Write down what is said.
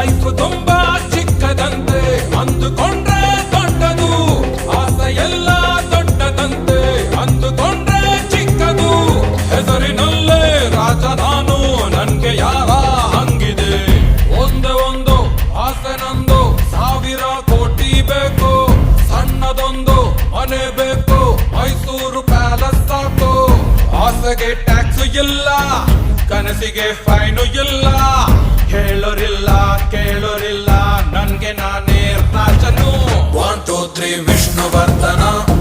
Life ತುಂಬಾ ಚಿಕ್ಕದಂತೆ, ಅಂದುಕೊಂಡ್ರೆ ದೊಡ್ಡದು, ಆಸೆ ಎಲ್ಲ ದೊಡ್ಡದಂತೆ, ಅಂದುಕೊಂಡ್ರೆ ಚಿಕ್ಕದು. ಹೆಸರಿನಲ್ಲೇ ರಾಜ ನಾನು, ನನ್ಗೆ ಯಾರ ಹಂಗಿದೆ? ಒಂದೇ ಒಂದು ಆಸೆ ನಂದು, ಸಾವಿರ ಕೋಟಿ ಬೇಕು, ಸಣ್ಣದೊಂದು ಮನೆ ಬೇಕು, ಮೈಸೂರು ಪ್ಯಾಲೇಸ್ ಸಾಕು. ಆಸೆಗೆ ಟ್ಯಾಕ್ಸ್ ಇಲ್ಲ, ಕನಸಿಗೆ ಫೈನು ಇಲ್ಲ श्रीविष्णुवर्धन